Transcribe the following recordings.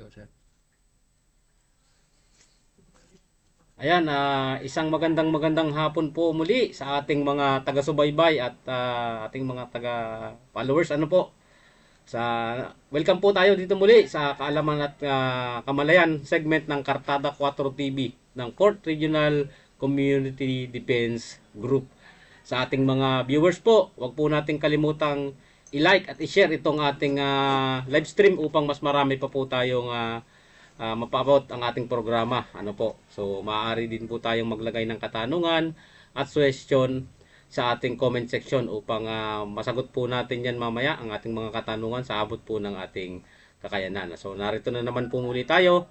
Go, sir. Ayan, ah, isang magandang magandang hapon po muli sa ating mga taga-subaybay at ah, ating mga taga-followers. Ano po? Sa welcome po tayo dito muli sa Kaalaman at ah, Kamalayan segment ng Kartada 4 TV ng 4th Regional Community Defense Group. Sa ating mga viewers po, wag po nating kalimutang i-like at i-share itong ating ah, live stream upang mas marami pa po tayong ah, uh, mapaabot ang ating programa. Ano po? So, maaari din po tayong maglagay ng katanungan at suggestion sa ating comment section upang ah, masagot po natin yan mamaya ang ating mga katanungan sa abot po ng ating kakayanan. So, narito na naman po muli tayo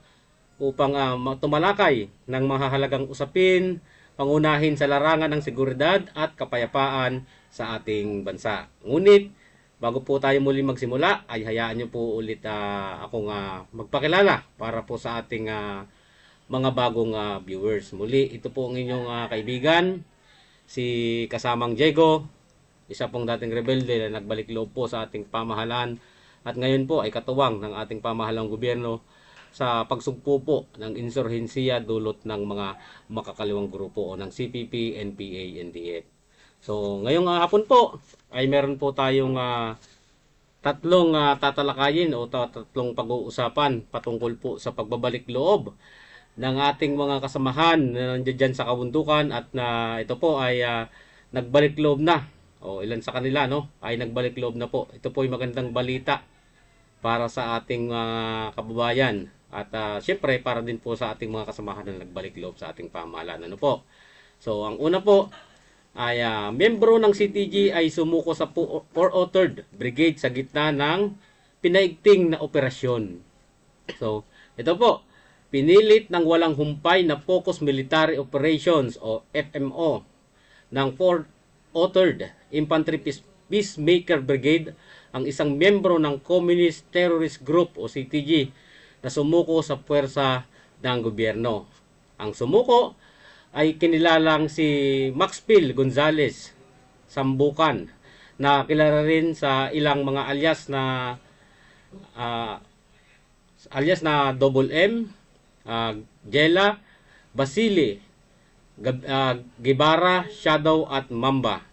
upang ah, ma- tumalakay ng mahahalagang usapin, pangunahin sa larangan ng seguridad at kapayapaan sa ating bansa. Ngunit, Bago po tayo muli magsimula, ay hayaan niyo po ulit ah, akong ah, magpakilala para po sa ating ah, mga bagong ah, viewers. Muli, ito po ang inyong ah, kaibigan, si kasamang Diego, isa pong dating rebelde na nagbalik loob po sa ating pamahalaan at ngayon po ay katuwang ng ating pamahalang gobyerno sa pagsugpo po ng insurhensiya dulot ng mga makakaliwang grupo o ng CPP, NPA, NDF. So, ngayong ah, hapon po ay meron po tayong ah, tatlong ah, tatalakayin o ta- tatlong pag-uusapan patungkol po sa pagbabalik loob ng ating mga kasamahan na nandiyan sa kabundukan at na ito po ay ah, nagbalik loob na o ilan sa kanila no ay nagbalik loob na po. Ito po ay magandang balita para sa ating mga kababayan at ah, syempre para din po sa ating mga kasamahan na nagbalik loob sa ating pamahalaan. Ano po? So, ang una po ay ah, membro ng CTG ay sumuko sa 403rd Brigade sa gitna ng pinaigting na operasyon. So, ito po, pinilit ng walang humpay na Focus Military Operations o FMO ng 403rd Infantry Peace- Peacemaker Brigade ang isang membro ng Communist Terrorist Group o CTG na sumuko sa puwersa ng gobyerno. Ang sumuko ay kinilalang si Maxfield Gonzales Sambukan na kilala rin sa ilang mga alias na ah, alias na Double M, ah, Jela, Basili, Gab- ah, Gibara, Shadow at Mamba.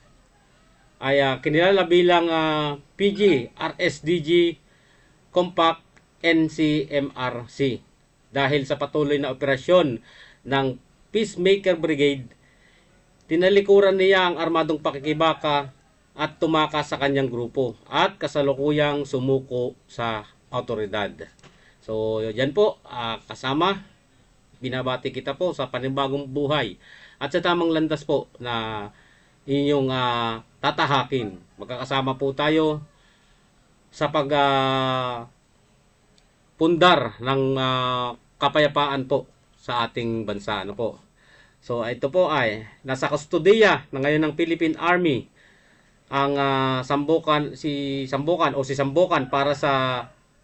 Ay ah, kinilala bilang ah, PG, RSDG, Compact, NCMRC dahil sa patuloy na operasyon ng Peacemaker Brigade, tinalikuran niya ang armadong pakikibaka at tumakas sa kanyang grupo at kasalukuyang sumuko sa autoridad. So, yan po, ah, kasama, binabati kita po sa panibagong buhay at sa tamang landas po na inyong ah, tatahakin. Magkakasama po tayo sa pag ah, pundar ng ah, kapayapaan po sa ating bansa. Ano po? So, ito po ay nasa kustodiya na ngayon ng Philippine Army ang ah, Sambukan si Sambukan o si Sambukan para sa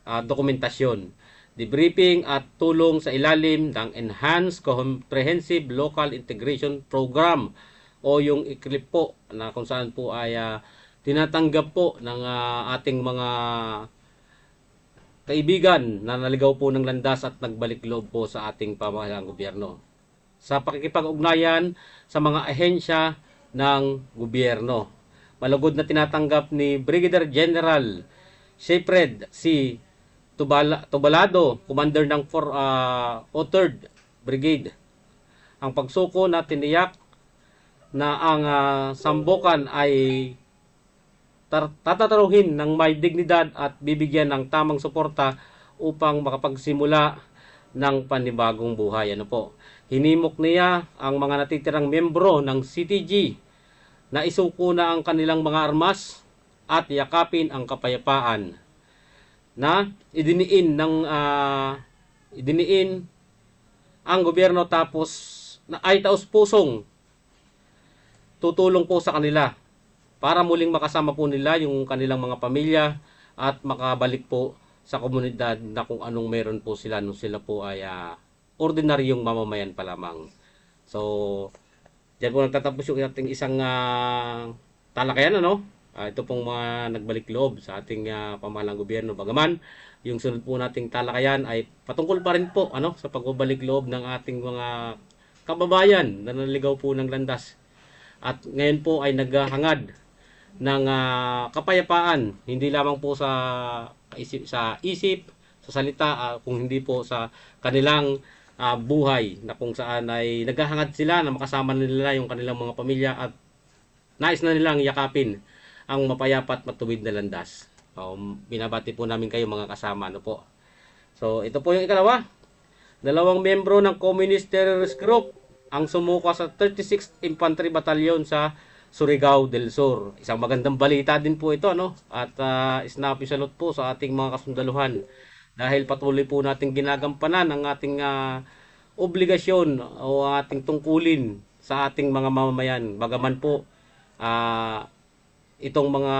ah, dokumentasyon, debriefing at tulong sa ilalim ng Enhanced Comprehensive Local Integration Program o yung ICLIP po na kung saan po ay ah, tinatanggap po ng ah, ating mga kaibigan na naligaw po ng landas at nagbalik loob po sa ating pamahalang gobyerno. Sa pakikipag-ugnayan sa mga ahensya ng gobyerno. Malugod na tinatanggap ni Brigadier General Shepred si Tubala, Tubalado, commander ng 4 uh, 3rd Brigade. Ang pagsuko na tiniyak na ang ah, sambukan ay tar- tatataruhin ng may dignidad at bibigyan ng tamang suporta upang makapagsimula ng panibagong buhay. Ano po? Hinimok niya ang mga natitirang membro ng CTG na isuko na ang kanilang mga armas at yakapin ang kapayapaan na idiniin ng ah, idiniin ang gobyerno tapos na ay taos pusong tutulong po sa kanila para muling makasama po nila yung kanilang mga pamilya at makabalik po sa komunidad na kung anong meron po sila nung sila po ay ah, ordinaryong mamamayan pa lamang. So, diyan po nagtatapos yung ating isang ah, talakayan ano Ah, ito pong mga nagbalik loob sa ating ah, pamahalang gobyerno. Bagaman, yung sunod po nating talakayan ay patungkol pa rin po ano, sa pagbabalik loob ng ating mga kababayan na naligaw po ng landas. At ngayon po ay naghahangad ng ah, kapayapaan, hindi lamang po sa isip, sa isip, sa salita, ah, kung hindi po sa kanilang ah, buhay na kung saan ay naghahangad sila na makasama nila yung kanilang mga pamilya at nais na nilang yakapin ang mapayapa at matuwid na landas. Um, binabati po namin kayo mga kasama ano po. So ito po yung ikalawa. Dalawang membro ng Communist Terrorist Group ang sumuko sa 36th Infantry Battalion sa Surigao del Sur. Isang magandang balita din po ito no at uh, snappy salute po sa ating mga kasundaluhan dahil patuloy po nating ginagampanan ang ating ah, obligasyon o ating tungkulin sa ating mga mamamayan. Bagaman po ah, itong mga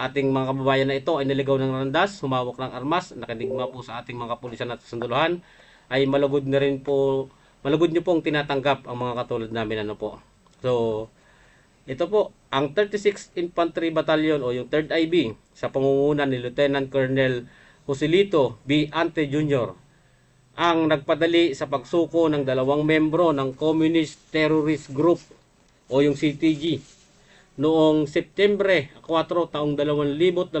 ating mga kababayan na ito ay naligaw ng landas, humawak ng armas, nakidigma po sa ating mga kapulisan at sunduluhan, ay malugod na rin po, malugod nyo pong tinatanggap ang mga katulad namin ano po. So, ito po, ang 36th Infantry Battalion o yung 3rd IB sa pangunguna ni Lieutenant Colonel Joselito B. Ante Jr. ang nagpadali sa pagsuko ng dalawang membro ng Communist Terrorist Group o yung CTG noong Setyembre 4 taong 2025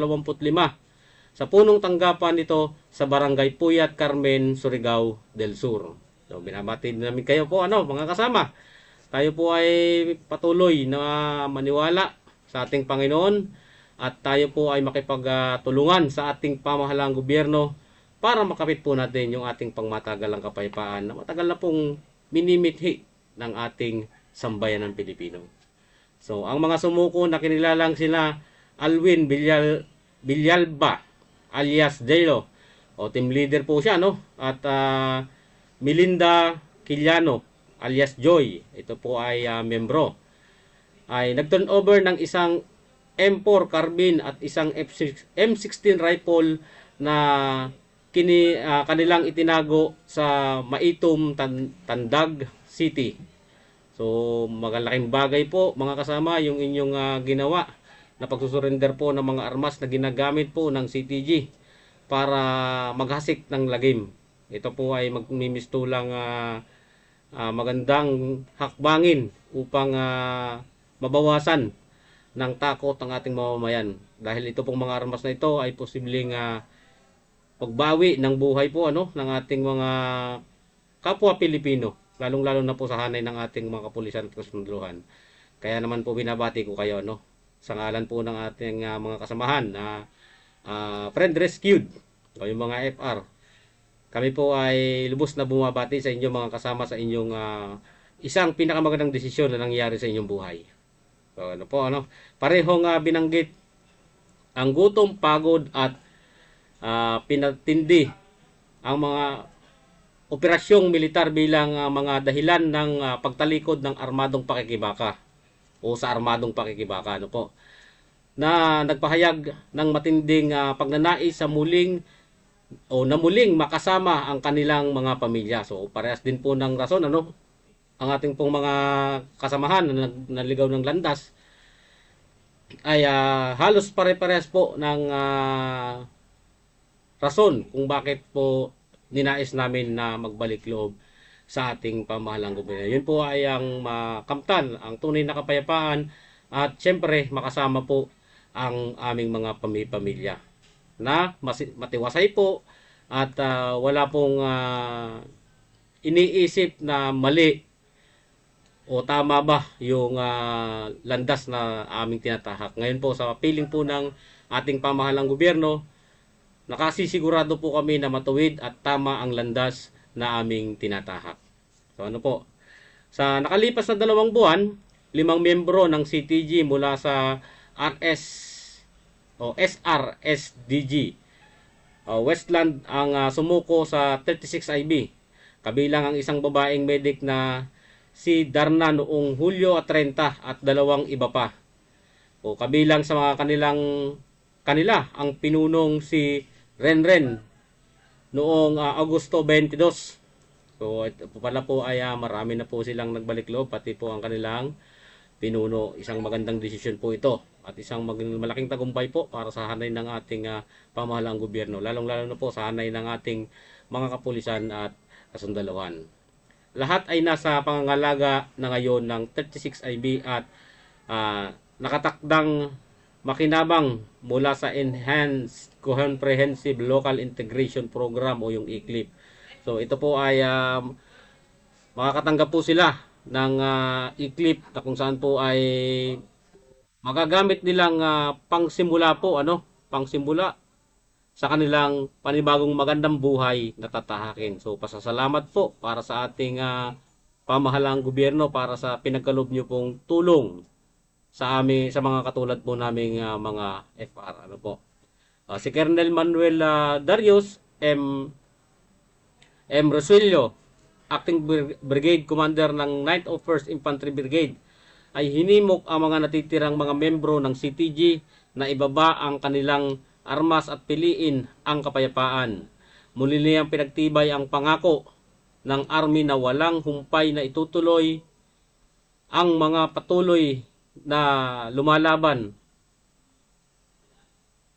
sa punong tanggapan nito sa Barangay Puyat, Carmen, Surigao del Sur. So binabati din namin kayo po ano mga kasama. Tayo po ay patuloy na maniwala sa ating Panginoon at tayo po ay makipagtulungan sa ating pamahalang gobyerno para makapit po natin yung ating pangmatagalang kapayapaan na matagal na pong minimithi ng ating sambayan ng Pilipino. So, ang mga sumuko na kinilalang sila Alwin Bilyal, Bilyalba alias Delo o team leader po siya no? At ah, Melinda Quiliano alias Joy. Ito po ay ah, membro. Ay nag-turn over ng isang M4 carbine at isang F6, M16 rifle na kini ah, kanilang itinago sa Maitom Tan- Tandag City So, magalaking bagay po mga kasama yung inyong ah, ginawa na pagsusurrender po ng mga armas na ginagamit po ng CTG para maghasik ng lagim. Ito po ay magmimistulang ah, ah, magandang hakbangin upang ah, mabawasan ng takot ang ating mamamayan. Dahil ito pong mga armas na ito ay posibleng ah, pagbawi ng buhay po ano ng ating mga kapwa Pilipino lalong-lalo na po sa hanay ng ating mga kapulisan at kasunduhan. Kaya naman po binabati ko kayo no sa ngalan po ng ating ah, mga kasamahan na ah, Friend Rescued o yung mga FR. Kami po ay lubos na bumabati sa inyo mga kasama sa inyong ah, isang pinakamagandang desisyon na nangyari sa inyong buhay. So ano po ano, parehong ah, binanggit ang gutom, pagod at ah, pinatindi ang mga operasyong militar bilang ah, mga dahilan ng ah, pagtalikod ng armadong pakikibaka o sa armadong pakikibaka ano po na nagpahayag ng matinding ah, pagnanais sa muling o na muling makasama ang kanilang mga pamilya. So parehas din po ng rason ano ang ating pong mga kasamahan na naligaw ng landas ay ah, halos pare-parehas po ng ah, rason kung bakit po ninais namin na magbalik loob sa ating pamahalang gobyerno. Yun po ay ang makamtan, ang tunay na kapayapaan at syempre makasama po ang aming mga pamilya na matiwasay po at ah, wala pong ah, iniisip na mali o tama ba yung ah, landas na aming tinatahak. Ngayon po sa piling po ng ating pamahalang gobyerno, nakasisigurado po kami na matuwid at tama ang landas na aming tinatahak. So ano po, sa nakalipas na dalawang buwan, limang miyembro ng CTG mula sa RS o SRSDG o Westland ang ah, sumuko sa 36IB. Kabilang ang isang babaeng medic na si Darna noong Hulyo at 30 at dalawang iba pa. O kabilang sa mga kanilang kanila ang pinunong si Renren noong ah, Agosto 22. So ito pala po ay ah, marami na po silang nagbalik loob pati po ang kanilang pinuno. Isang magandang desisyon po ito. at isang malaking tagumpay po para sa hanay ng ating ah, pamahalaang gobyerno, lalong-lalo na po sa hanay ng ating mga kapulisan at kasundaluhan. Lahat ay nasa pangangalaga na ngayon ng 36 IB at ah, nakatakdang makinabang mula sa Enhanced Comprehensive Local Integration Program o yung ECLIP. So ito po ay um, makakatanggap po sila ng uh, e-clip na kung saan po ay magagamit nilang ah, pangsimula po ano pangsimula sa kanilang panibagong magandang buhay na tatahakin. So pasasalamat po para sa ating ah, pamahalang gobyerno para sa pinagkalob niyo pong tulong sa amin sa mga katulad po naming ah, mga FR ano po. Ah, si Colonel Manuel ah, Darius M. M. Rosilio acting Brig- brigade commander ng 9th of 1st Infantry Brigade ay hinimok ang mga natitirang mga membro ng CTG na ibaba ang kanilang armas at piliin ang kapayapaan. Muli niyang pinagtibay ang pangako ng army na walang humpay na itutuloy ang mga patuloy na lumalaban.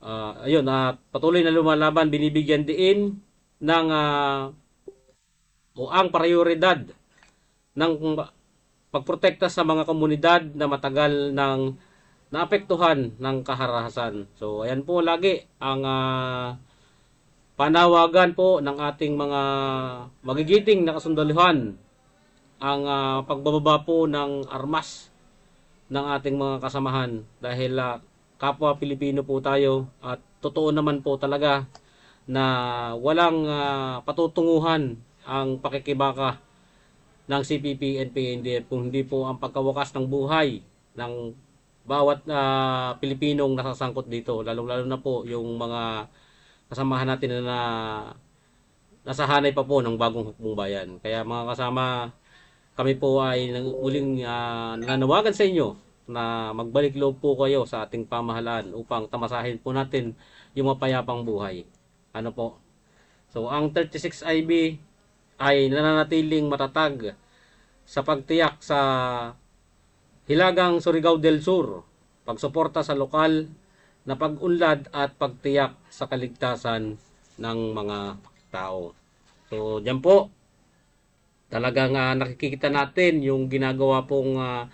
Ah, ayun, at patuloy na lumalaban binibigyan diin ng ah, o ang prioridad ng pagprotekta sa mga komunidad na matagal ng naapektuhan ng kaharahasan. So ayan po lagi ang ah, panawagan po ng ating mga magigiting na kasundaluhan ang ah, pagbababa po ng armas ng ating mga kasamahan dahil ah, kapwa Pilipino po tayo at totoo naman po talaga na walang ah, patutunguhan ang pakikibaka ng CPP and PNDF kung hindi po ang pagkawakas ng buhay ng bawat ah, Pilipinong nasasangkot dito lalong-lalo na po yung mga kasamahan natin na nasa hanay pa po ng bagong hukbong bayan. Kaya mga kasama, kami po ay muling ah, nananawagan sa inyo na magbalik loob po kayo sa ating pamahalaan upang tamasahin po natin yung mapayapang buhay. Ano po? So, ang 36 IB ay nananatiling matatag sa pagtiyak sa Hilagang Surigao del Sur, pagsuporta sa lokal na pag-unlad at pagtiyak sa kaligtasan ng mga tao. So, diyan po, talagang ah, nakikita natin yung ginagawa pong ah,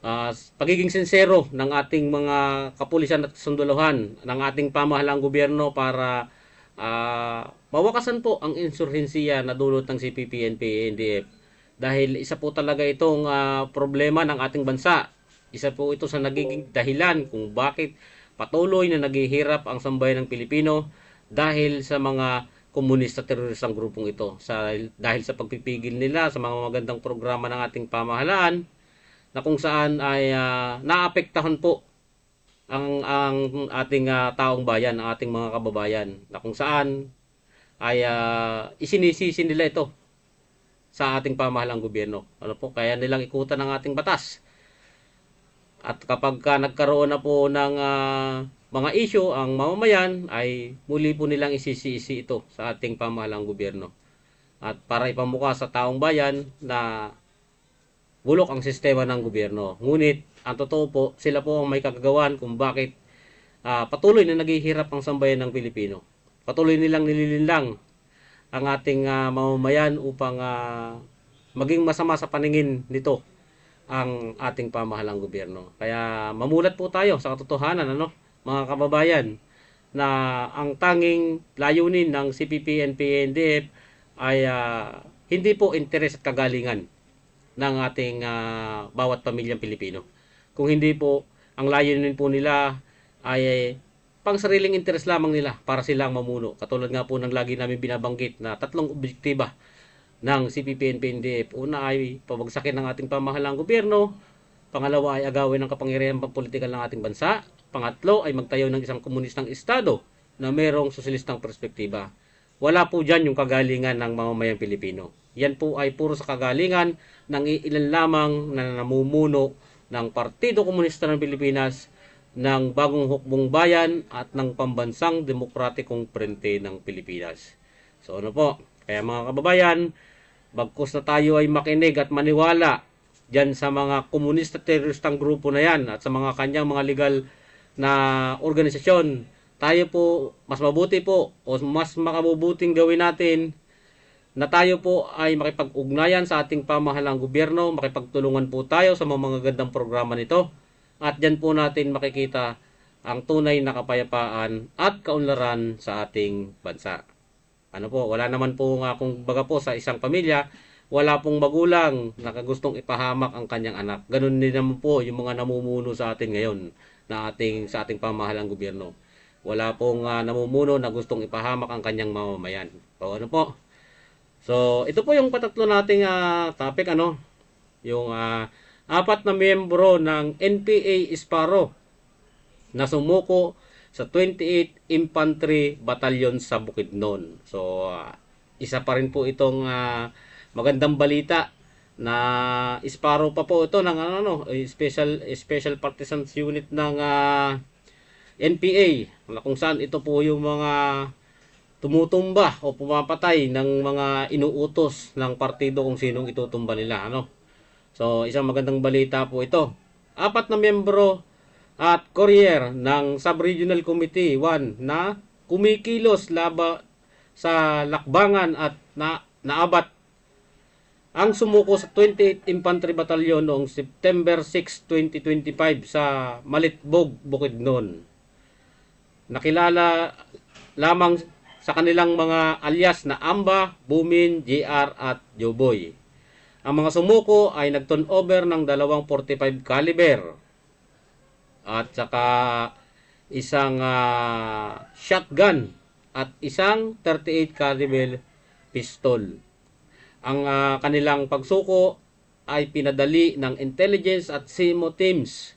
ah, pagiging sincero ng ating mga kapulisan at sunduluhan ng ating pamahalang gobyerno para ah, mawakasan po ang insurhensiya na dulot ng CPP, NPA, NDF. Dahil isa po talaga itong ah, problema ng ating bansa. Isa po ito sa nagiging dahilan kung bakit patuloy na naghihirap ang sambayan ng Pilipino dahil sa mga komunista teroristang grupong ito. Sa, dahil sa pagpipigil nila sa mga magandang programa ng ating pamahalaan na kung saan ay ah, naapektahan po ang ang ating ah, taong bayan, ang ating mga kababayan na kung saan ay ah, isinisisi nila ito sa ating pamahalang gobyerno. Ano po, kaya nilang ikutan ng ating batas. At kapag ka nagkaroon na po ng ah, mga issue ang mamamayan ay muli po nilang isisi-isi ito sa ating pamahalang gobyerno. At para ipamukha sa taong bayan na bulok ang sistema ng gobyerno. Ngunit ang totoo po, sila po ang may kagagawan kung bakit ah, patuloy na naghihirap ang sambayan ng Pilipino. Patuloy nilang nililinlang ang ating ah, mamamayan upang ah, maging masama sa paningin nito ang ating pamahalang gobyerno. Kaya mamulat po tayo sa katotohanan ano, mga kababayan na ang tanging layunin ng CPP and PNDF ay ah, hindi po interes at kagalingan ng ating ah, bawat pamilyang Pilipino. Kung hindi po, ang layunin po nila ay pang sariling interes lamang nila para sila ang mamuno. Katulad nga po ng lagi namin binabanggit na tatlong objektiba ng CPP and PNDF. Una ay pabagsakin ng ating pamahalang gobyerno. Pangalawa ay agawin ng kapangyarihan pampolitikal ng ating bansa. Pangatlo ay magtayo ng isang komunistang estado na merong sosyalistang perspektiba. Wala po dyan yung kagalingan ng mamamayang Pilipino. Yan po ay puro sa kagalingan ng ilan lamang na namumuno ng Partido Komunista ng Pilipinas, ng Bagong Hukbong Bayan at ng Pambansang Demokratikong Prente ng Pilipinas. So ano po, kaya mga kababayan, bagkus na tayo ay makinig at maniwala dyan sa mga komunista teroristang grupo na yan at sa mga kanyang mga legal na organisasyon. Tayo po, mas mabuti po o mas makabubuting gawin natin na tayo po ay makipag-ugnayan sa ating pamahalang gobyerno, makipagtulungan po tayo sa mga mga gandang programa nito at dyan po natin makikita ang tunay na kapayapaan at kaunlaran sa ating bansa. Ano po, wala naman po nga kung baga po sa isang pamilya, wala pong magulang na gustong ipahamak ang kanyang anak. Ganun din naman po yung mga namumuno sa atin ngayon na ating sa ating pamahalang gobyerno. Wala pong ah, namumuno na gustong ipahamak ang kanyang mamamayan. O ano po? So, ito po yung patatlo nating ah, topic ano, yung ah, apat na miyembro ng NPA Sparrow na sumuko sa 28 Infantry Battalion sa Bukidnon. So, ah, isa pa rin po itong ah, magandang balita na Sparrow pa po ito ng ano, ano eh, special special partisans unit ng ah, NPA kung saan ito po yung mga tumutumba o pumapatay ng mga inuutos ng partido kung sinong itutumba nila ano. So isang magandang balita po ito. Apat na miyembro at courier ng Sub-Regional Committee 1 na kumikilos laba sa lakbangan at na naabat ang sumuko sa 28 Infantry Battalion noong September 6, 2025 sa Malitbog, Bukidnon. Nakilala lamang sa kanilang mga alias na Amba, Bumin, JR at Joboy. Ang mga sumuko ay nag-turnover ng dalawang 45 caliber at saka isang ah, shotgun at isang 38 caliber pistol. Ang ah, kanilang pagsuko ay pinadali ng intelligence at SIMO teams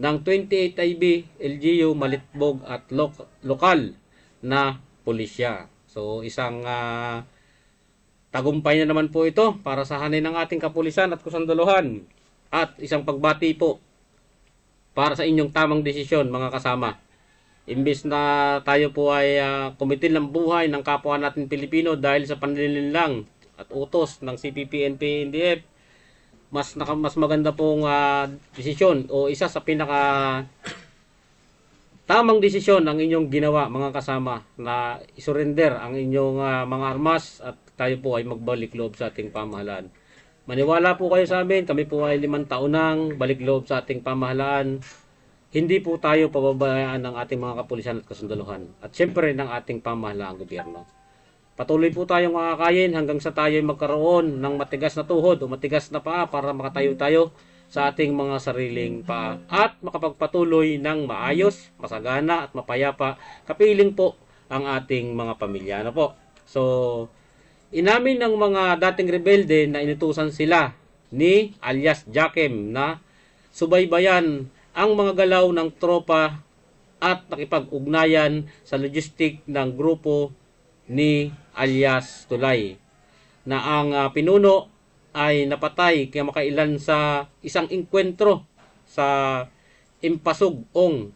ng 28 IB, LGU, Malitbog at lok- lokal na pulisya. So isang ah, tagumpay na naman po ito para sa hanay ng ating kapulisan at kusanduluhan at isang pagbati po para sa inyong tamang desisyon mga kasama. Imbis na tayo po ay uh, kumitil ng buhay ng kapwa natin Pilipino dahil sa panlilinlang at utos ng CPP, NP, NDF, mas naka, mas maganda pong ah, desisyon o isa sa pinaka tamang desisyon ang inyong ginawa mga kasama na isurrender ang inyong ah, mga armas at tayo po ay magbalik loob sa ating pamahalaan. Maniwala po kayo sa amin, kami po ay limang taon nang balik loob sa ating pamahalaan. Hindi po tayo pababayaan ng ating mga kapulisan at kasundaluhan at syempre ng ating pamahalaang gobyerno. Patuloy po tayong makakayin hanggang sa tayo ay magkaroon ng matigas na tuhod o matigas na paa para makatayo tayo sa ating mga sariling paa at makapagpatuloy ng maayos, masagana at mapayapa kapiling po ang ating mga pamilya. Ano po? So, inamin ng mga dating rebelde na inutusan sila ni alias Jakem na subaybayan ang mga galaw ng tropa at nakipag-ugnayan sa logistic ng grupo ni alias Tulay na ang ah, pinuno ay napatay kaya makailan sa isang inkwentro sa Impasug Ong.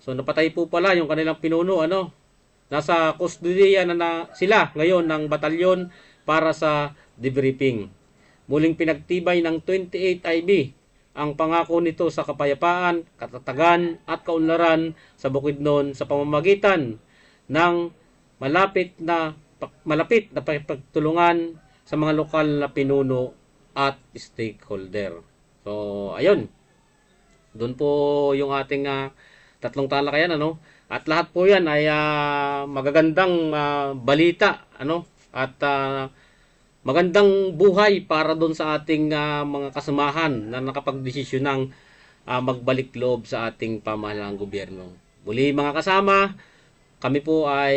So napatay po pala yung kanilang pinuno ano. Nasa kustodiya na, na sila ngayon ng batalyon para sa debriefing. Muling pinagtibay ng 28 IB ang pangako nito sa kapayapaan, katatagan at kaunlaran sa Bukidnon sa pamamagitan ng malapit na malapit na pagtulungan sa mga lokal na pinuno at stakeholder. So, ayun. Doon po yung ating ah, tatlong talakayan ano. At lahat po 'yan ay ah, magagandang ah, balita ano at ah, magandang buhay para doon sa ating ah, mga kasamahan na nakapagdesisyon ng ah, magbalik loob sa ating pamahalaang gobyerno. Muli mga kasama, kami po ay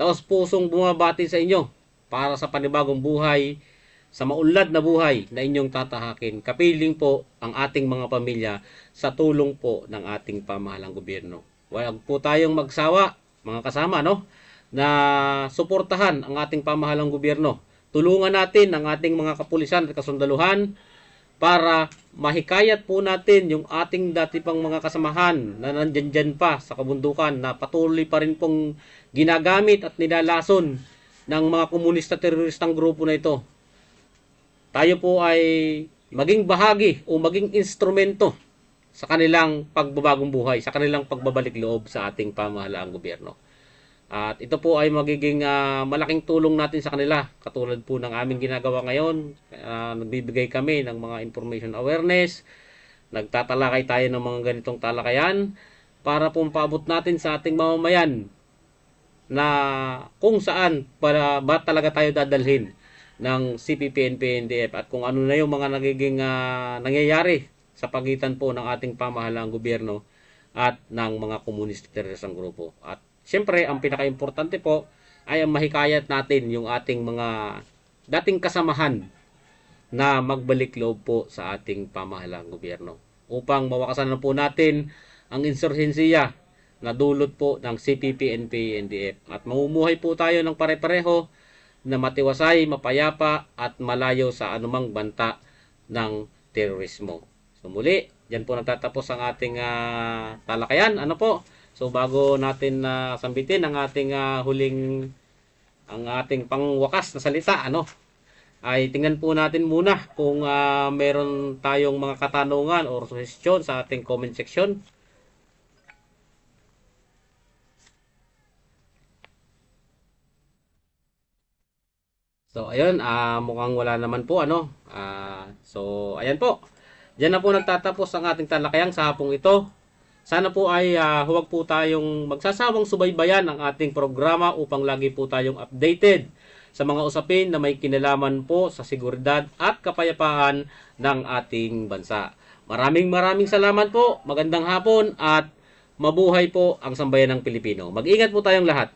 taos pusong bumabati sa inyo para sa panibagong buhay, sa maunlad na buhay na inyong tatahakin. Kapiling po ang ating mga pamilya sa tulong po ng ating pamahalang gobyerno. Huwag po tayong magsawa, mga kasama, no? na suportahan ang ating pamahalang gobyerno. Tulungan natin ang ating mga kapulisan at kasundaluhan para mahikayat po natin yung ating dati pang mga kasamahan na nandyan dyan pa sa kabundukan na patuloy pa rin pong ginagamit at nilalason ng mga komunista teroristang grupo na ito tayo po ay maging bahagi o maging instrumento sa kanilang pagbabagong buhay, sa kanilang pagbabalik loob sa ating pamahalaang gobyerno. At ito po ay magiging ah, malaking tulong natin sa kanila. Katulad po ng aming ginagawa ngayon, ah, nagbibigay kami ng mga information awareness, nagtatalakay tayo ng mga ganitong talakayan para po paabot natin sa ating mamamayan na kung saan para ba talaga tayo dadalhin ng CPP, NPNDF at kung ano na yung mga nagiging ah, nangyayari sa pagitan po ng ating pamahalaang gobyerno at ng mga komunista terorisang grupo. At Siyempre, ang pinaka-importante po ay ang mahikayat natin yung ating mga dating kasamahan na magbalik loob po sa ating pamahalang gobyerno upang mawakasan na po natin ang insurhensiya na dulot po ng CPP, NP, NDF at mamumuhay po tayo ng pare-pareho na matiwasay, mapayapa at malayo sa anumang banta ng terorismo. So muli, yan po nagtatapos ang ating ah, talakayan. Ano po? So bago natin na sambitin ang ating ah, huling ang ating pangwakas na salita, ano? Ay tingnan po natin muna kung ah, meron tayong mga katanungan or suggestion sa ating comment section. So ayun, ah mukhang wala naman po ano. Ah so ayan po. Diyan na po nagtatapos ang ating talakayang sa hapong ito. Sana po ay ah, huwag po tayong magsasawang subaybayan ang ating programa upang lagi po tayong updated sa mga usapin na may kinalaman po sa seguridad at kapayapaan ng ating bansa. Maraming maraming salamat po. Magandang hapon at mabuhay po ang sambayan ng Pilipino. Mag-ingat po tayong lahat.